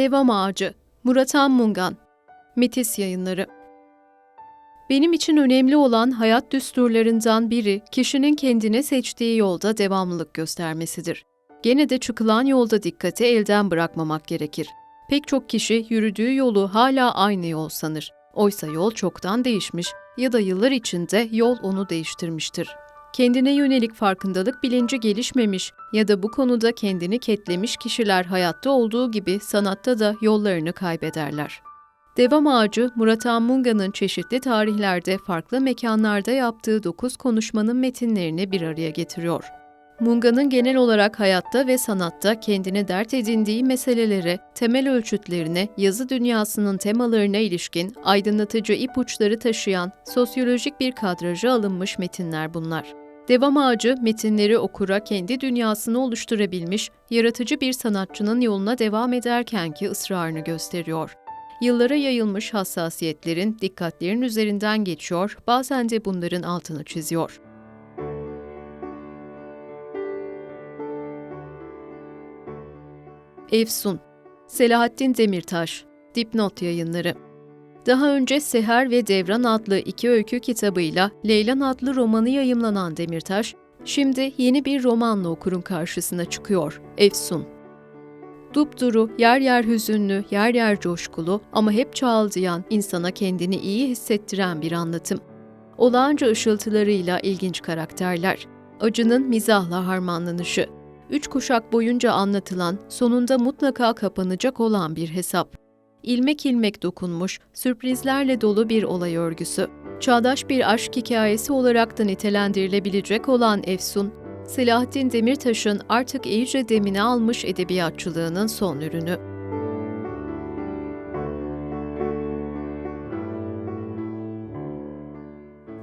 Devam Ağacı Muratan Mungan Metis Yayınları Benim için önemli olan hayat düsturlarından biri kişinin kendine seçtiği yolda devamlılık göstermesidir. Gene de çıkılan yolda dikkati elden bırakmamak gerekir. Pek çok kişi yürüdüğü yolu hala aynı yol sanır. Oysa yol çoktan değişmiş ya da yıllar içinde yol onu değiştirmiştir. Kendine yönelik farkındalık bilinci gelişmemiş ya da bu konuda kendini ketlemiş kişiler hayatta olduğu gibi sanatta da yollarını kaybederler. Devam Ağacı, Murat Munga'nın çeşitli tarihlerde farklı mekanlarda yaptığı dokuz konuşmanın metinlerini bir araya getiriyor. Munga'nın genel olarak hayatta ve sanatta kendine dert edindiği meselelere, temel ölçütlerine, yazı dünyasının temalarına ilişkin aydınlatıcı ipuçları taşıyan sosyolojik bir kadraja alınmış metinler bunlar. Devam Ağacı, metinleri okura kendi dünyasını oluşturabilmiş, yaratıcı bir sanatçının yoluna devam ederkenki ısrarını gösteriyor. Yıllara yayılmış hassasiyetlerin, dikkatlerin üzerinden geçiyor, bazen de bunların altını çiziyor. Efsun Selahattin Demirtaş Dipnot Yayınları daha önce Seher ve Devran adlı iki öykü kitabıyla Leylan adlı romanı yayımlanan Demirtaş, şimdi yeni bir romanla okurun karşısına çıkıyor, Efsun. Dupduru, yer yer hüzünlü, yer yer coşkulu ama hep çağıldayan, insana kendini iyi hissettiren bir anlatım. Olağanca ışıltılarıyla ilginç karakterler, acının mizahla harmanlanışı, üç kuşak boyunca anlatılan, sonunda mutlaka kapanacak olan bir hesap ilmek ilmek dokunmuş, sürprizlerle dolu bir olay örgüsü. Çağdaş bir aşk hikayesi olarak da nitelendirilebilecek olan Efsun, Selahattin Demirtaş'ın artık iyice demini almış edebiyatçılığının son ürünü.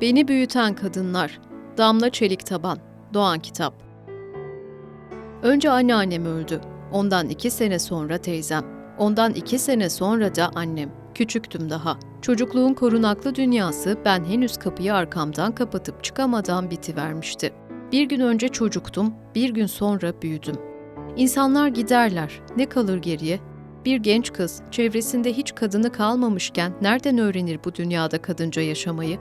Beni Büyüten Kadınlar Damla Çelik Taban Doğan Kitap Önce anneannem öldü. Ondan iki sene sonra teyzem. Ondan iki sene sonra da annem. Küçüktüm daha. Çocukluğun korunaklı dünyası ben henüz kapıyı arkamdan kapatıp çıkamadan bitivermişti. Bir gün önce çocuktum, bir gün sonra büyüdüm. İnsanlar giderler, ne kalır geriye? Bir genç kız, çevresinde hiç kadını kalmamışken nereden öğrenir bu dünyada kadınca yaşamayı?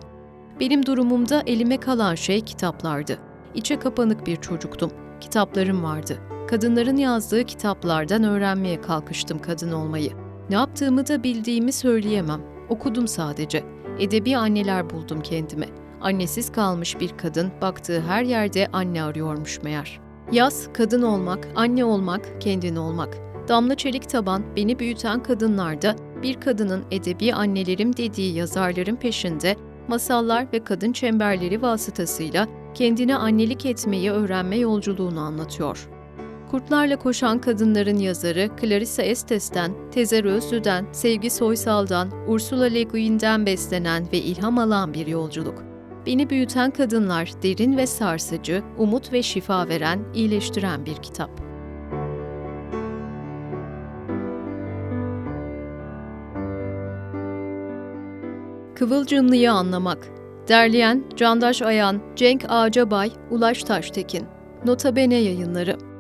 Benim durumumda elime kalan şey kitaplardı. İçe kapanık bir çocuktum. Kitaplarım vardı kadınların yazdığı kitaplardan öğrenmeye kalkıştım kadın olmayı. Ne yaptığımı da bildiğimi söyleyemem. Okudum sadece. Edebi anneler buldum kendime. Annesiz kalmış bir kadın baktığı her yerde anne arıyormuş meğer. Yaz, kadın olmak, anne olmak, kendin olmak. Damla Çelik Taban, beni büyüten kadınlarda bir kadının edebi annelerim dediği yazarların peşinde masallar ve kadın çemberleri vasıtasıyla kendine annelik etmeyi öğrenme yolculuğunu anlatıyor. Kurtlarla Koşan Kadınların yazarı Clarissa Estes'ten, Tezer Özlü'den, Sevgi Soysal'dan, Ursula Le Guin'den beslenen ve ilham alan bir yolculuk. Beni büyüten kadınlar derin ve sarsıcı, umut ve şifa veren, iyileştiren bir kitap. Kıvılcımlıyı anlamak. Derleyen Candaş Ayan, Cenk Ağacabay, Ulaş Taştekin. Notabene yayınları.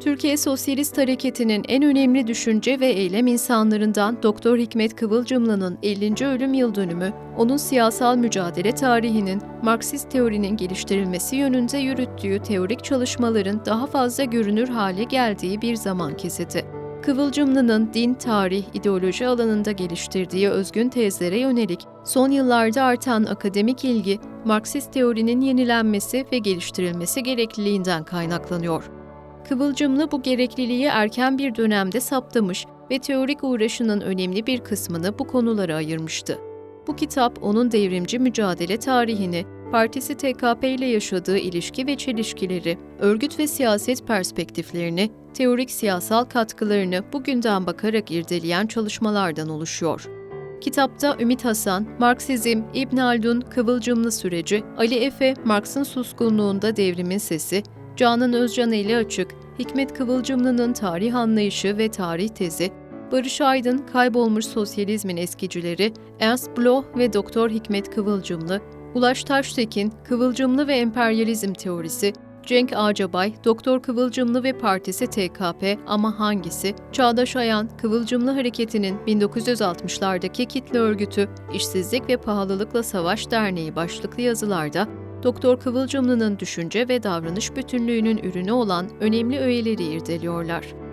Türkiye Sosyalist Hareketi'nin en önemli düşünce ve eylem insanlarından Doktor Hikmet Kıvılcımlı'nın 50. ölüm yıl dönümü, onun siyasal mücadele tarihinin Marksist teorinin geliştirilmesi yönünde yürüttüğü teorik çalışmaların daha fazla görünür hale geldiği bir zaman kesiti. Kıvılcımlı'nın din, tarih, ideoloji alanında geliştirdiği özgün tezlere yönelik son yıllarda artan akademik ilgi, Marksist teorinin yenilenmesi ve geliştirilmesi gerekliliğinden kaynaklanıyor. Kıvılcımlı bu gerekliliği erken bir dönemde saptamış ve teorik uğraşının önemli bir kısmını bu konulara ayırmıştı. Bu kitap onun devrimci mücadele tarihini, partisi TKP ile yaşadığı ilişki ve çelişkileri, örgüt ve siyaset perspektiflerini, teorik siyasal katkılarını bugünden bakarak irdeleyen çalışmalardan oluşuyor. Kitapta Ümit Hasan, Marksizm, İbn Haldun, Kıvılcımlı Süreci, Ali Efe, Marx'ın suskunluğunda devrimin sesi, Canan Özcan ile açık, Hikmet Kıvılcımlı'nın tarih anlayışı ve tarih tezi, Barış Aydın, Kaybolmuş Sosyalizmin Eskicileri, Ernst Bloch ve Doktor Hikmet Kıvılcımlı, Ulaş Taştekin, Kıvılcımlı ve Emperyalizm Teorisi, Cenk Acabay, Doktor Kıvılcımlı ve Partisi TKP ama hangisi? Çağdaş Ayan, Kıvılcımlı Hareketi'nin 1960'lardaki kitle örgütü, İşsizlik ve Pahalılıkla Savaş Derneği başlıklı yazılarda Doktor Kıvılcımlı'nın düşünce ve davranış bütünlüğünün ürünü olan önemli öğeleri irdeliyorlar.